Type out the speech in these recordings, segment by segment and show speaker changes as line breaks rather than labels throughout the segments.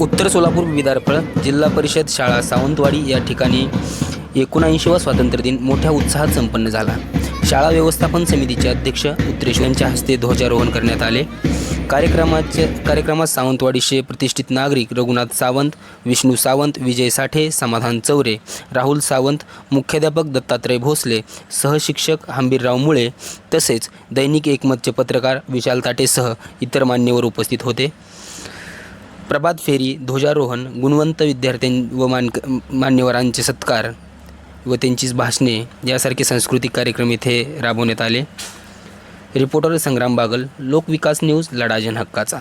उत्तर सोलापूर विदारफळ जिल्हा परिषद शाळा सावंतवाडी या ठिकाणी एकोणऐंशीवा स्वातंत्र्य दिन मोठ्या उत्साहात संपन्न झाला. शाळा व्यवस्थापन समितीचे अध्यक्ष उत्रेश यांच्या हस्ते ध्वजारोहण करण्यात आले. कार्यक्रमाचे कार्यक्रमात सावंतवाडीचे प्रतिष्ठित नागरिक रघुनाथ सावंत विष्णू सावंत विजय साठे समाधान चौरे राहुल सावंत मुख्याध्यापक दत्तात्रय भोसले सहशिक्षक हंबीरराव मुळे तसेच दैनिक एकमतचे पत्रकार विशाल ताटेसह इतर मान्यवर उपस्थित होते. प्रभात फेरी ध्वजारोहण गुणवंत विद्यार्थ्यां व मानक मान्यवरांचे सत्कार व त्यांचीच भाषणे यासारखे सांस्कृतिक कार्यक्रम इथे राबवण्यात आले. रिपोर्टर संग्राम बागल लोकविकास न्यूज लढा जनहक्काचा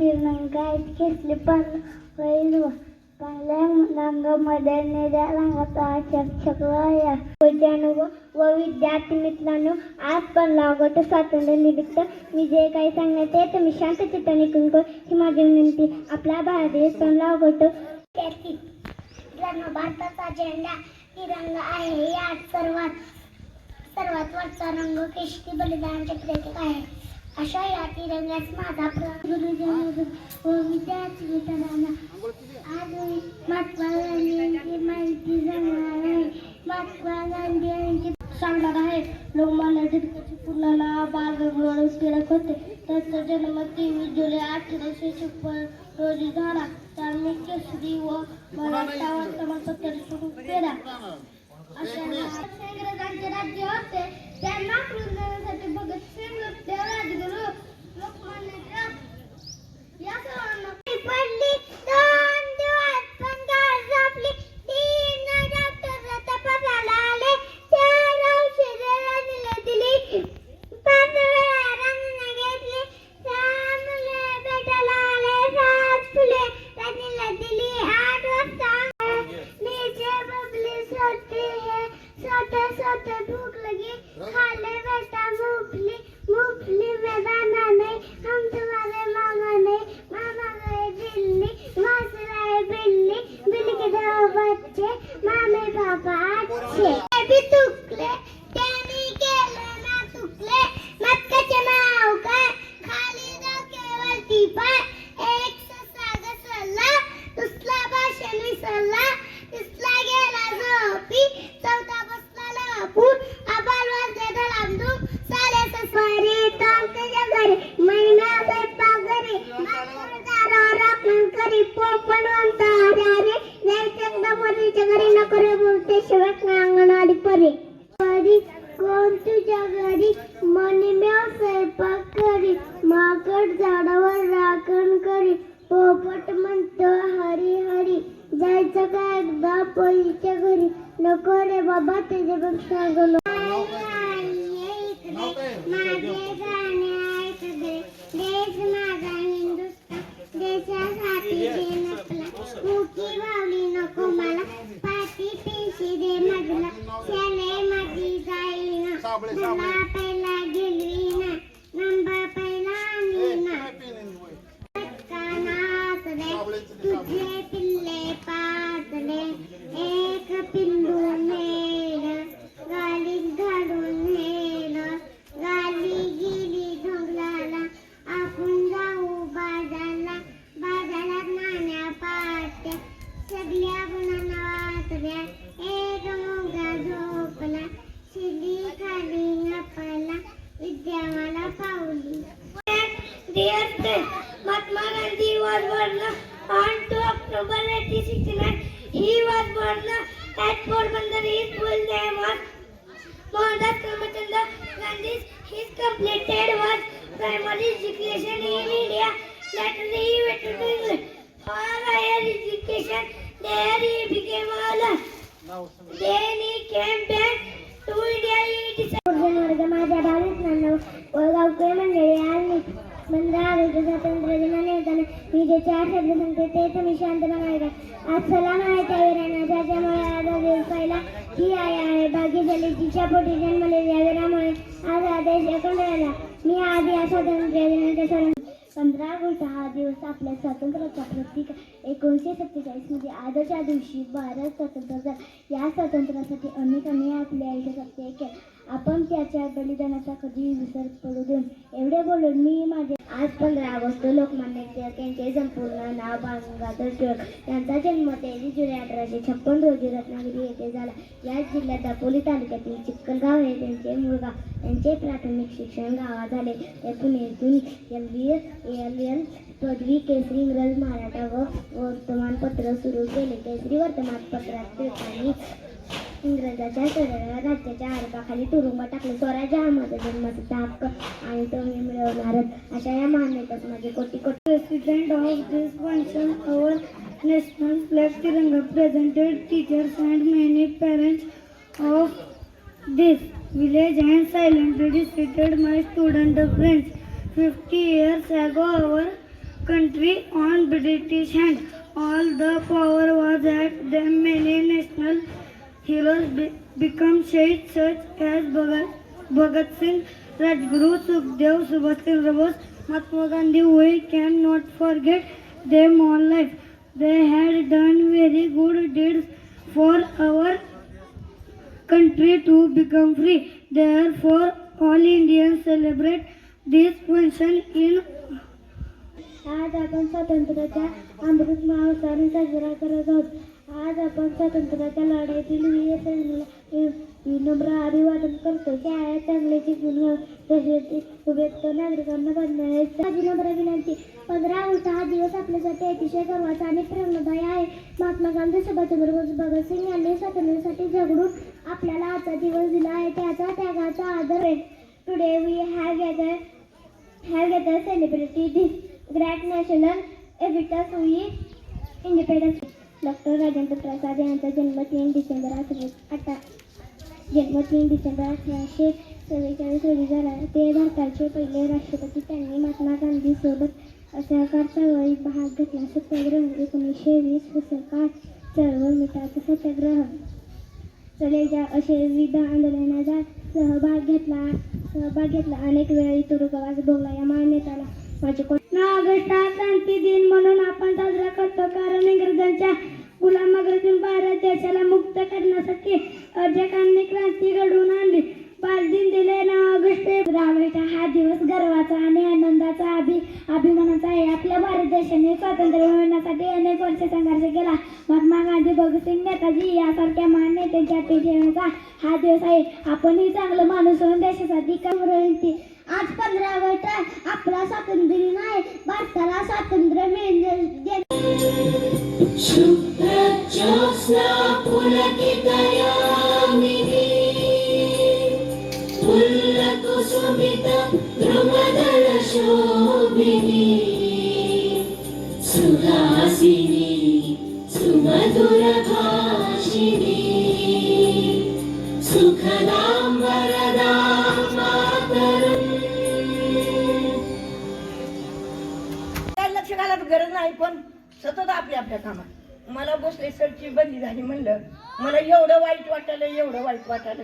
रंग रंगायत घेतली पण होईल पहिल्या रंगामध्ये निळ्या रंगाचा चकचक व विद्यार्थी मित्रांनो आज पण लागत स्वातंत्र्य निमित्त मी जे काही सांगण्यात आहे शांत चित्ताने ऐकून ही माझी विनंती आपला भारत देश पण लागत मित्रांनो भारताचा झेंडा तिरंगा आहे. यात सर्वात सर्वात वरचा रंग केशरी बलिदानाचे प्रतीक आहे. अशा या तिरंग्यास माझा प्र- गुरुजन विद्यार्थी हो, मित्रांना आज महात्मा गांधी यांची माहिती सांगणार आहे. महात्मा गांधी यांची सांगणार आहे लोकमान्य टिळकाची पुण्याला बाल गंगाधर टिळक होते. त्यांचा जन्म तेवीस जुलै अठराशे छप्पन रोजी झाला. त्यांनी केसरी व मराठा वर्तमानपत्र सुरू केला अशा इंग्रजांचे राज्य होते. त्यांना repito का एकदा पोलीच्या घरी. नको रे बाबा त्याच्यापेक्षा गेलो. माझे गाणे ऐकले देश माझा हिंदुस्तान. देशासाठी जे नकला. नको मला.
पाठी पिशी दे मजला. शाले He was born at Porbandar. His full name was Mohandas Ramchandra Gandhi. His completed was primary education in India. Later he went to England for higher education. There he became a lawyer. Then he came back to India. He decided वर्ग माझ्या भाविक गावकरी मंडळी आणि पंधरा August स्वातंत्र्य दिनानिमित्ताने मी जे चार शब्द सांगते ते तुम्ही शांतपणे ऐका आज सलाम आहे त्या वीरांना. ज्याच्यामुळे आज पहिला ही आई आहे. भागी झाली तिच्या पोटी जन्मलेल्या वीरामुळे आज हा देश एकूण राहिला मी आधी या स्वातंत्र्य दिनाच्या पंधरा ऑगस्ट हा दिवस आपल्या स्वातंत्र्याचा प्रतीक एकोणीसशे सत्तेचाळीसमध्ये आजच्या दिवशी भारत स्वतंत्र झाला. या स्वातंत्र्यासाठी अनेकांनी आपल्या आयुष्यात त्याग आपण त्याच्या बलिदानाचा कधी विसर पडू देऊन एवढे बोलून मी माझे आज पंधरा ऑगस्ट लोकमान्य टिळक यांचे संपूर्ण नाव बाळगंगाधर टिळक यांचा जन्म तेवीस जुलै अठराशे छप्पन रोजी रत्नागिरी येथे झाला. याच जिल्ह्यात दापोली तालुक्यातील चिक्कलगाव हे त्यांचे मूळ गाव. त्यांचे प्राथमिक शिक्षण गावात झाले. ते पुण्यातून एम बी एल एल पदवी केसरी इंग्रज मराठा व वर्तमानपत्र सुरू केले. केसरी वर्तमानपत्रात टिळकांनी इंग्रजाच्या शरीराला राज्याच्या आडकाखाली तुरुंगात टाकले स्वराज्य हा माझा जन्माचा हक्क आणि तो मी मिळवणारच अशा या मान्यतेत माझे कोटी कोटी president of this function our national flag Tiranga presented teachers and many parents of this village and silently defeated my student friends. 50 years ago, our country on British hand All the power was at them. Many national heroes be- become shades such as Bhagat, Bhagat Singh, Rajguru, Sukhdev, Subhash Chandra Bose, Mahatma Gandhi. We cannot forget them all life. They had done very good deeds for our country to become free. Therefore, all Indians celebrate this function in आज आपण स्वातंत्र्याच्या अमृत महोत्सवाने साजरा करत आहोत आज आपण स्वातंत्र्याच्या लढाईतील वीर सैनिकाला विनम्र अभिवादन करतो. त्या चांगले शिकून तसेच उपयुक्त नागरिकांना बनणारे माझी नम्र विनंती पंधरा ऑगस्ट हा दिवस आपल्यासाठी अतिशय गर्वाचा आणि प्रेरणादायी आहे. महात्मा गांधी सुभाषचंद्र बोस भगतसिंग यांनी स्वातंत्र्यासाठी झगडून आपल्याला आजचा दिवस दिला आहे. त्याचा त्यागाचा आदर आहे. Today we have gather have gather celebrity this great national events we independence doctor Rajendra Prasad यांचा जन्म तीन डिसेंबर अठरा अठरा जन्म तीन डिसेंबर अठराशे चव्वेचाळीस रोजी झाला. ते भारताचे पहिले राष्ट्रपती. त्यांनी महात्मा गांधीसोबत असहकार सहकार चळवळीत भाग घेतला. सत्याग्रह म्हणजे एकोणीसशे वीस असहकार चळवळ मिठाचा सत्याग्रह. चलेजा असे विविध आंदोलनाचा सहभाग घेतला सहभाग घेतला. अनेक वेळी तुरुंगवास भोगला. या मान्यताला माझे कोण ऑगस्ट हा क्रांती दिन म्हणून आपण साजरा करतो. कारण इंग्रजांच्या गुलामागरीतून भारत देशाला मुक्त करण्यासाठी अजकांनी क्रांती घडवून आणली. पाच दिन दिले ना ऑगस्ट ऑगस्ट हा दिवस गर्वाचा आणि आनंदाचा अभि अभिमानाचा आहे. आपल्या भारत देशाने स्वातंत्र्य मिळवण्यासाठी अनेक वर्ष संघर्ष केला. महात्मा गांधी भगतसिंग नेताजी यासारख्या महान नेत्यांच्या ठेवण्याचा हा दिवस आहे. आपणही चांगलं माणूस होऊन देशासाठी काम विनंती आज पंधरा ऑगस्ट आपला स्वातंत्र्य दिन आहे. भारताला स्वातंत्र्य मिळणे
शुभ्रज्योत्स्ना पुलकितयामिनी फुल्लकुसुमित द्रुमदलशोभिनी सुहासिनी सुमधुरभाषिणी सुखदां वरदां मातरम्.
काय लक्ष घालायला गरज नाही पण. सतत आपल्या आपल्या कामात. मला भोसले सरची बंदी झाली म्हणलं. मला एवढं वाईट वाटायलं एवढं वाईट वाटायलं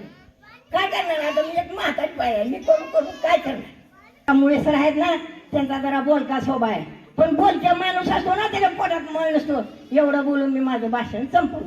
काय करणार आता? मी एक म्हातारी बाई आहे. मी करू करू काय करणार? त्यामुळे सर आहेत ना त्यांचा जरा बोलका स्वभाव आहे. पण बोलक्या माणूस असतो ना त्याच्या पोटात मळ नसतो. एवढं बोलून मी माझं भाषण संपवलं.